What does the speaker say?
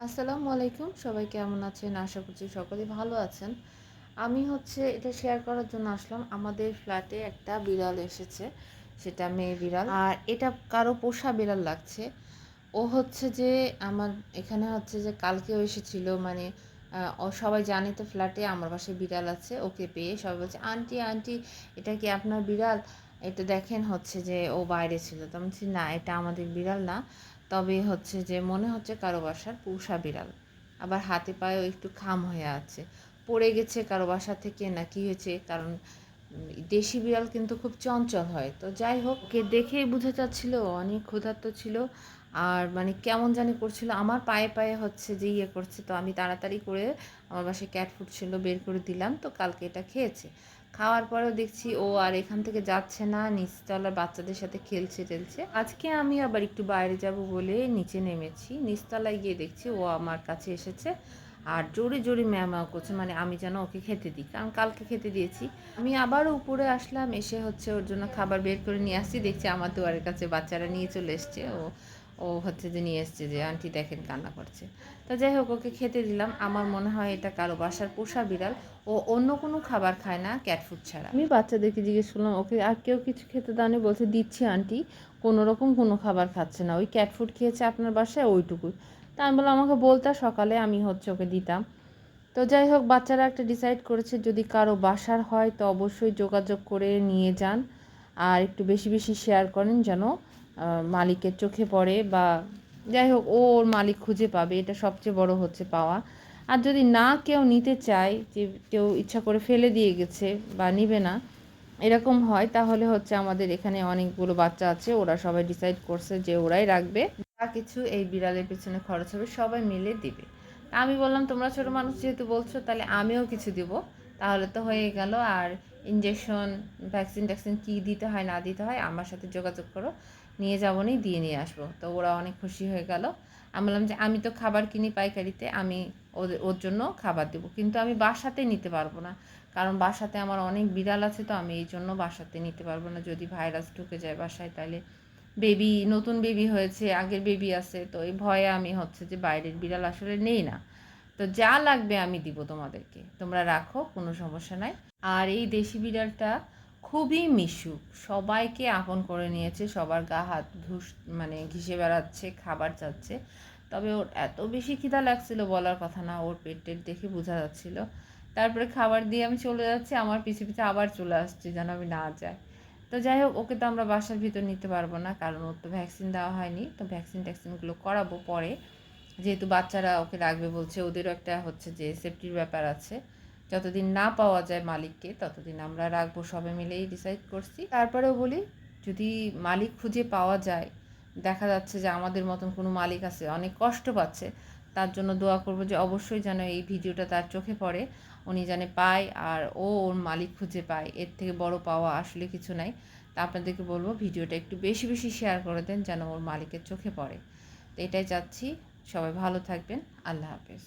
আসসালামু আলাইকুম। সবাই কেমন আছেন? আশা করছি সকলেই ভালো আছেন। আমি হচ্ছে এটা শেয়ার করার জন্য আসলাম। আমাদের ফ্ল্যাটে একটা বিড়াল এসেছে। সেটা মেয়ে বিড়াল। আর এটা কারও পোষা বিড়াল লাগছে। ও হচ্ছে যে আমার এখানে হচ্ছে যে কালকেও এসেছিল। মানে ও সবাই জানে তো ফ্ল্যাটে আমার বাসায় বিড়াল আছে। ওকে পেয়ে সবাই বলছে, আন্টি আন্টি, এটা কি আপনার বিড়াল? এটা দেখেন হচ্ছে যে ও বাইরে ছিল। তো আমি না, এটা আমাদের বিড়াল না। তবে হচ্ছে যে মনে হচ্ছে কারও বাসার পুষা বিড়াল। আবার হাতে পায়েও একটু খাম হয়ে আছে। পড়ে গেছে কারও বাসা থেকে না কি হয়েছে? কারণ দেশি বিড়াল কিন্তু খুব চঞ্চল হয়। তো যাই হোক, ওকে দেখেই বোঝা যাচ্ছিল, অনেক ক্ষুধার্ত ছিল। আর মানে কেমন জানি করছিল, আমার পায়ে পায়ে হচ্ছে যে ইয়ে করছে। তো আমি তাড়াতাড়ি করে আমার বাসায় ক্যাট ফুড ছিল বের করে দিলাম। তো কালকে এটা খেয়েছে। খাওয়ার পরেও দেখছি ও আর এখান থেকে যাচ্ছে না, নিচতলার বাচ্চাদের সাথে খেলছে টেলছে। আজকে আমি আবার একটু বাইরে যাব বলে নিচে নেমেছি। নিচতলায় গিয়ে দেখছি ও আমার কাছে এসেছে আর জোরে জোরে ম্যামাও করছে মানে আমি যেন ওকে খেতে দিই। কারণ কালকে খেতে দিয়েছি। আমি আবার উপরে আসলাম, এসে হচ্ছে ওর জন্য খাবার বের করে নিয়ে আসছি। দেখছি আমার দুয়ারের কাছে বাচ্চারা নিয়ে চলে এসছে। ও ও হচ্ছে যে নিয়ে এসছে যে, আন্টি দেখেন কান্না করছে। তো যাই হোক, ওকে খেতে দিলাম। আমার মনে হয় এটা কারও বাসার পোষা বিড়াল। ও অন্য কোনো খাবার খায় না ক্যাট ফুড ছাড়া। আমি বাচ্চাদেরকে জিজ্ঞেস করলাম, ওকে আর কেউ কিছু খেতে দানি বলছে, দিচ্ছি আন্টি, কোনো রকম কোনো খাবার খাচ্ছে না। ওই ক্যাট ফুড খেয়েছে আপনার বাসায়, ওইটুকুই। তা আমি বললাম, আমাকে বলতে সকালে আমি হচ্ছে ওকে দিতাম। তো যাই হোক, বাচ্চারা একটা ডিসাইড করেছে, যদি কারও বাসার হয় তো অবশ্যই যোগাযোগ করে নিয়ে যান। আর একটু বেশি বেশি শেয়ার করেন যেন মালিকের চোখে পড়ে বা যাই হোক, ও ওর মালিক খুঁজে পাবে, এটা সবচেয়ে বড় হচ্ছে পাওয়া। আর যদি না কেউ নিতে চায়, যে কেউ ইচ্ছা করে ফেলে দিয়ে গেছে বা নিবে না, এরকম হয়, তাহলে হচ্ছে আমাদের এখানে অনেকগুলো বাচ্চা আছে, ওরা সবাই ডিসাইড করছে যে ওরাই রাখবে। যা কিছু এই বিড়ালের পেছনে খরচ হবে, সবাই মিলে দিবে। আমি বললাম, তোমরা ছোটো মানুষ যেহেতু বলছো, তাহলে আমিও কিছু দিব। তাহলে তো হয়ে গেল, আর ইঞ্জেকশন ভ্যাকসিন ট্যাকসিন কী দিতে হয়, না দিতে হয়, আমার সাথে যোগাযোগ করো। নিয়ে যাব নি, দিয়ে নিয়ে আসব। তো ওরা অনেক খুশি হয়ে গেল। আমি বললাম যে, আমি তো খাবার কিনি পাইকারিতে, আমি ওদের ওর জন্য খাবার দেবো। কিন্তু আমি বাসাতে নিতে পারব না। কারণ বাসাতে আমার অনেক বিড়াল আছে তো, আমি এই জন্য বাসাতে নিতে পারব না। যদি ভাইরাস ঢুকে যায় বাসায়, তাহলে বেবি, নতুন বেবি হয়েছে, আগের বেবি আছে। তো এই ভয়ে আমি হচ্ছে যে, বাইরের বিড়াল আসলে নেই না। তো যা লাগবে আমি দিব তোমাদেরকে। তোমরা রাখো, কোনো সমস্যা নাই। আর এই দেশি বিড়ালটা খুবই মিশুক। সবাইকে আপন করে নিয়েছে, সবার গা হাত ধুস মানে ঘিসে বেড়াচ্ছে, খাবার চাচ্ছে। তবে ওর এত বেশি খিদা লাগছিল বলার কথা না, ওর পেট টেট দেখে বোঝা যাচ্ছিল। তারপরে খাবার দিয়ে আমি চলে যাচ্ছি, আমার পিছে পিছে আবার চলে আসছে যেন আমি না যাই। তো যাই হোক, ওকে তো আমরা বাসার ভিতর নিতে পারব না, কারণ ওর তো ভ্যাকসিন দেওয়া হয়নি। তো ভ্যাকসিন ট্যাকসিনগুলো করাবো পরে। যেহেতু বাচ্চারা ওকে রাখবে বলছে, ওদেরও একটা হচ্ছে যে সেফটির ব্যাপার আছে। যতদিন না পাওয়া যায় মালিককে, ততদিন আমরা রাখব সবাই মিলেই ডিসাইড করছি। তারপরেও বলি, যদি মালিক খুঁজে পাওয়া যায়, দেখা যাচ্ছে যে আমাদের মতন কোনো মালিক আছে, অনেক কষ্ট পাচ্ছে, তার জন্য দোয়া করব যে অবশ্যই যেন এই ভিডিওটা তার চোখে পড়ে, উনি যেন পায় আর ও ওর মালিক খুঁজে পায়। এর থেকে বড় পাওয়া আসলে কিছু নাই। তা আপনাদেরকে বলব, ভিডিওটা একটু বেশি বেশি শেয়ার করে দেন যেন ওর মালিকের চোখে পড়ে। তো এটাই চাচ্ছি। সবাই ভালো থাকবেন। আল্লাহ হাফেজ।